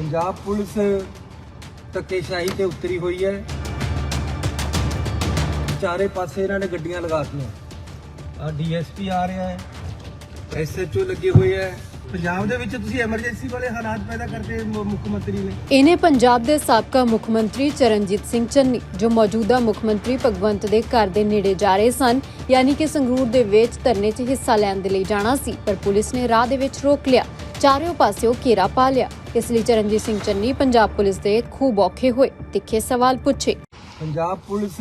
Punjab police ਧੱਕੇਸ਼ਾਹੀ ਤੇ ਉਤਰੀ ਹੋਈ ਹੈ। ਚਾਰੇ ਪਾਸੇ ਇਹਨਾਂ ਨੇ ਗੱਡੀਆਂ ਲਗਾਤੀਆਂ ਆ ਡੀਐਸਪੀ ਆ ਰਿਹਾ ਹੈ। ਐਸਐਚਓ ਲੱਗੇ ਹੋਏ ਹੈ। ਪੰਜਾਬ ਦੇ ਵਿੱਚ ਤੁਸੀਂ ਐਮਰਜੈਂਸੀ ਵਾਲੇ ਹਾਲਾਤ ਪੈਦਾ ਕਰਦੇ ਮੁੱਖ ਮੰਤਰੀ ਨੇ ਇਹਨੇ ਪੰਜਾਬ ਦੇ ਸਾਬਕਾ ਮੁੱਖ ਮੰਤਰੀ ਚਰਨਜੀਤ ਸਿੰਘ ਚੰਨੀ, ਜੋ ਮੌਜੂਦਾ ਮੁੱਖ ਮੰਤਰੀ ਭਗਵੰਤ ਦੇ ਘਰ ਦੇ ਨੇੜੇ ਜਾ ਰਹੇ ਸਨ, ਯਾਨੀ ਕਿ ਸੰਗਰੂਰ ਦੇ ਵਿੱਚ ਧਰਨੇ 'ਚ ਹਿੱਸਾ ਲੈਣ ਦੇ ਲਈ ਜਾਣਾ ਸੀ, ਪਰ ਪੁਲਿਸ ਨੇ ਰਾਹ ਦੇ ਵਿੱਚ ਰੋਕ ਲਿਆ। ਚਾਰਿਓਂ ਪਾਸਿਓਂ ਘੇਰਾ ਪਾ ਲਿਆ। ਇਸ ਲਈ ਚਰਨਜੀਤ ਸਿੰਘ ਚੰਨੀ ਪੰਜਾਬ ਪੁਲਿਸ ਦੇ ਖੂਬ ਔਖੇ ਹੋਏ ਤਿੱਖੇ ਸਵਾਲ ਪੁੱਛੇ। ਪੰਜਾਬ ਪੁਲਿਸ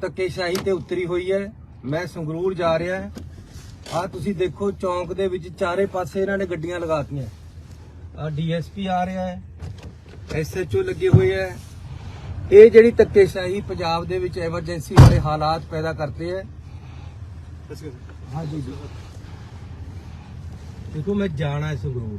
ਧੱਕੇਸ਼ਾਹੀ ਤੇ ਉਤਰੀ ਹੋਈ ਹੈ। ਮੈਂ ਸੰਗਰੂਰ ਜਾ ਰਿਹਾ ਹਾਂ। ਆ ਤੁਸੀਂ ਦੇਖੋ ਚੌਂਕ ਦੇ ਵਿੱਚ ਚਾਰੇ ਪਾਸੇ ਇਹਨਾਂ ਨੇ ਗੱਡੀਆਂ ਲਗਾਤੀਆਂ। ਆ ਡੀਐਸਪੀ ਆ ਰਿਹਾ ਹੈ ਐਸਐਚਓ ਲੱਗੇ ਹੋਏ ਹੈ। ਇਹ ਜਿਹੜੀ ਧੱਕੇਸ਼ਾਹੀ ਪੰਜਾਬ ਦੇ ਵਿੱਚ ਐਮਰਜੈਂਸੀ ਵਾਲੇ ਹਾਲਾਤ ਪੈਦਾ ਕਰਤੇ ਹੈ। ਹਾਂਜੀ ਜੀ। ਦੇਖੋ ਮੈਂ ਜਾਣਾ ਹੈ ਸੰਗਰੂਰ।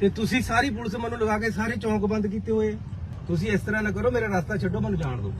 ਤੇ ਤੁਸੀਂ ਸਾਰੀ ਪੁਲਿਸ ਮੈਨੂੰ ਲਗਾ ਕੇ ਸਾਰੇ ਚੌਂਕ ਬੰਦ ਕੀਤੇ ਹੋਏ ਤੁਸੀਂ ਇਸ ਤਰ੍ਹਾਂ ਨਾ ਕਰੋ, ਮੇਰਾ ਰਸਤਾ ਛੱਡੋ, ਮੈਨੂੰ ਜਾਣ ਦਿਓ।